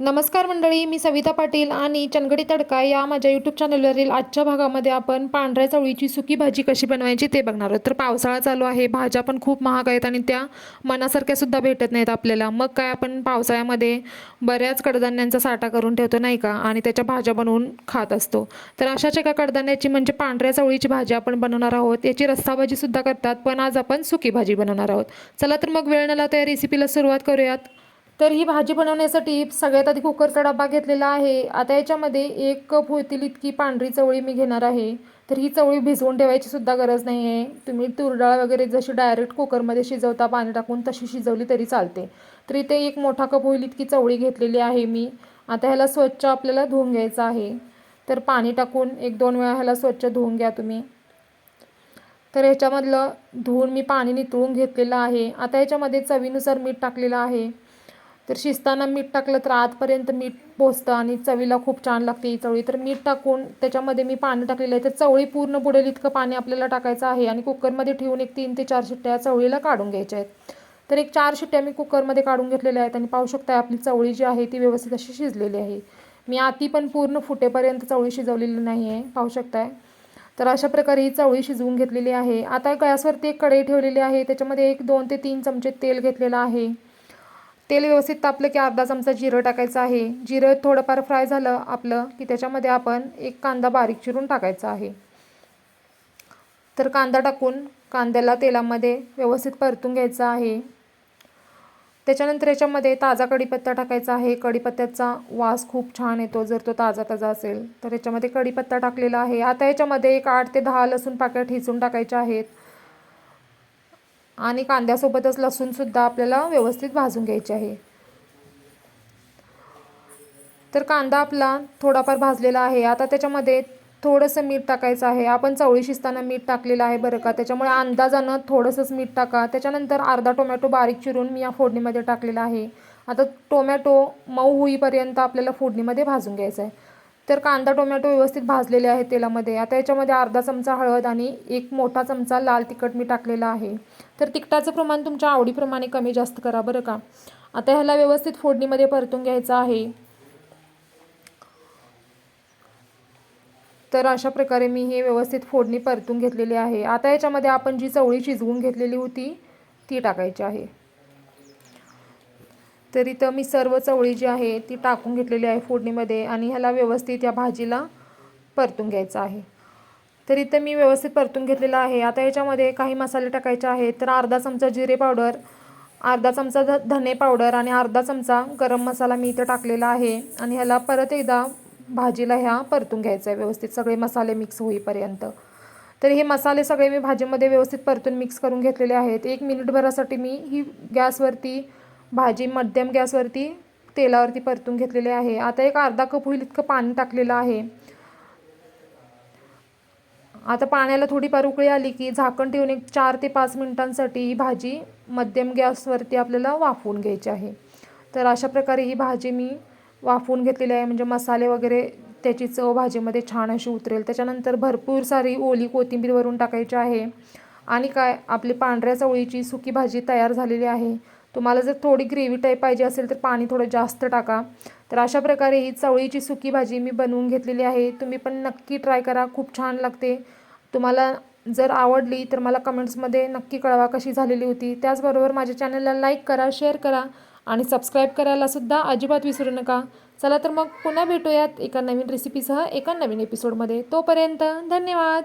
नमस्कार मंडळी मी सविता पाटील आणि चनगडी तडका या माझ्या यूट्यूब चॅनलवरील आजच्या भागामध्ये आपण पांढऱ्या चवळीची सुकी भाजी कशी बनवायची ते बघणार आहोत. तर पावसाळा चालू आहे भाज्या पण खूप महाग आहेत आणि त्या मनासारख्या सुद्धा भेटत नाहीत आपल्याला. मग काय आपण पावसाळ्यामध्ये बऱ्याच कडधान्यांचा साठा करून ठेवतो नाही का? आणि त्याच्या भाज्या बनवून खात असतो. तर अशाच एका कडधान्याची म्हणजे पांढऱ्या चवळीची भाजी आपण बनवणार आहोत. याची रस्साभाजीसुद्धा करतात पण आज आपण सुकी भाजी बनवणार आहोत. चला तर मग वेळ न लावता या रेसिपीला सुरुवात करूयात. तर ही भाजी बनवण्यासाठी सगळ्यात आधी कुकरचा डबा घेतलेला आहे. आता याच्यामध्ये एक कप होतील इतकी पांढरी चवळी मी घेणार आहे. तर ही चवळी भिजवून ठेवायची सुद्धा गरज नाही आहे तुम्ही तुरडाळ वगैरे जशी डायरेक्ट कुकरमध्ये शिजवता पाणी टाकून तशी शिजवली तरी चालते. तर इथे एक मोठा कप होईल इतकी चवळी घेतलेली आहे मी. आता ह्याला स्वच्छ आपल्याला धुवून घ्यायचं आहे. तर पाणी टाकून एक दोन वेळा ह्याला स्वच्छ धुवून घ्या तुम्ही. तर ह्याच्यामधलं धुवून मी पाणी नितळून घेतलेलं आहे. आता ह्याच्यामध्ये चवीनुसार मीठ टाकलेलं आहे. तर शिजताना मीठ टाकलं तर आतपर्यंत मीठ पोचतं आणि चवीला खूप छान लागते ही चवळी. तर मीठ टाकून त्याच्यामध्ये मी पाणी टाकलेलं आहे तर चवळी पूर्ण बुडेल इतकं पाणी आपल्याला टाकायचं आहे आणि कुकरमध्ये ठेवून एक तीन ते चार शिट्ट्या चवळीला काढून घ्यायच्या आहेत. तर एक चार शिट्ट्या मी कुकरमध्ये काढून घेतलेल्या आहेत आणि पाहू शकता आपली चवळी जी आहे ती व्यवस्थित अशी शिजलेली आहे. मी आती पण पूर्ण फुटेपर्यंत चवळी शिजवलेली नाही आहे. पाहू शकताय? तर अशा प्रकारे ही चवळी शिजवून घेतलेली आहे. आता गॅसवरती एक कढई ठेवलेली आहे. त्याच्यामध्ये एक दोन ते तीन चमचे तेल घेतलेलं आहे. तेल व्यवस्थित तापलं की अर्धा चमचा जिरं टाकायचं आहे. जिरं थोडंफार फ्राय झालं आपलं की त्याच्यामध्ये आपण एक कांदा बारीक चिरून टाकायचा आहे. तर कांदा टाकून कांद्याला तेलामध्ये व्यवस्थित परतून घ्यायचा आहे. त्याच्यानंतर याच्यामध्ये ताजा कढीपत्ता टाकायचा आहे. कढीपत्त्याचा वास खूप छान येतो जर तो ताजा ताजा असेल. तर याच्यामध्ये कढीपत्ता टाकलेला आहे. आता याच्यामध्ये एक आठ ते दहा लसूण पाकळ्या ठेचून टाकायच्या आहेत. आणि कांद्यासोबतच लसूणसुद्धा आपल्याला व्यवस्थित भाजून घ्यायचे आहे. तर कांदा आपला थोडाफार भाजलेला आहे. आता त्याच्यामध्ये थोडंसं मीठ टाकायचं आहे. आपण चवळी शिजताना मीठ टाकलेलं आहे बरं का? त्याच्यामुळे अंदाजानं थोडंसंच मीठ टाका. त्याच्यानंतर अर्धा टोमॅटो बारीक चिरून मी या फोडणीमध्ये टाकलेला आहे. आता टोमॅटो मऊ होईपर्यंत आपल्याला फोडणीमध्ये भाजून घ्यायचं आहे. तर कांदा टोमॅटो व्यवस्थित भाजलेले आहेत तेलामध्ये. आता याच्यामध्ये अर्धा चमचा हळद आणि एक मोठा चमचा लाल तिखट मी टाकलेला आहे. तर तिखटाचं प्रमाण तुमच्या आवडीप्रमाणे कमी जास्त करा बरं का. आता ह्याला व्यवस्थित फोडणीमध्ये परतून घ्यायचं आहे. तर अशा प्रकारे मी हे व्यवस्थित फोडणी परतून घेतलेली आहे. आता याच्यामध्ये आपण जी चवळी शिजवून घेतलेली होती ती टाकायची आहे. तर इथं मी सर्व चवळी जी आहे ती टाकून घेतलेली आहे फोडणीमध्ये आणि ह्याला व्यवस्थित या भाजीला परतून घ्यायचं आहे. तर इथं मी व्यवस्थित परतून घेतलेलं आहे. आता याच्यामध्ये काही मसाले टाकायचे आहेत तर अर्धा चमचा जिरे पावडर अर्धा चमचा ध धने पावडर आणि अर्धा चमचा गरम मसाला मी इथं टाकलेला आहे. आणि ह्याला परत एकदा भाजीला ह्या परतून घ्यायचं आहे व्यवस्थित. सगळे मसाले मिक्स होईपर्यंत. तर हे मसाले सगळे मी भाजीमध्ये व्यवस्थित परतून मिक्स करून घेतलेले आहेत. एक मिनिटभरासाठी मी ही गॅसवरती भाजी मध्यम गॅसवरती तेलावरती परतून घेतलेली आहे. आता एक अर्धा कप होईल इतकं पाणी टाकलेलं आहे. आता पाण्याला थोडीफार उकळी आली की झाकण ठेवून एक चार ते पाच मिनिटांसाठी ही भाजी मध्यम गॅसवरती आपल्याला वाफवून घ्यायची आहे. तर अशा प्रकारे ही भाजी मी वाफवून घेतलेली आहे. म्हणजे मसाले वगैरे त्याची चव भाजीमध्ये छान अशी उतरेल. त्याच्यानंतर भरपूर सारी ओली कोथिंबीर वरून टाकायची आहे. आणि काय आपली पांढऱ्या चवळीची सुकी भाजी तयार झालेली आहे. तुम्हाला जर थोडी ग्रेव्ही टाईप पाहिजे असेल तर पाणी थोडं जास्त टाका. तर अशा प्रकारे ही चवळीची सुकी भाजी मी बनवून घेतलेली आहे. तुम्ही पण नक्की ट्राय करा. खूप छान लागते. तुम्हाला जर आवडली तर मला कमेंट्समध्ये नक्की कळवा कशी झालेली होती. त्याचबरोबर माझ्या चॅनलला लाईक करा शेअर करा आणि सबस्क्राईब करायलासुद्धा अजिबात विसरू नका. चला तर मग पुन्हा भेटूयात एका नवीन रेसिपीसह एका नवीन एपिसोडमध्ये तोपर्यंत धन्यवाद!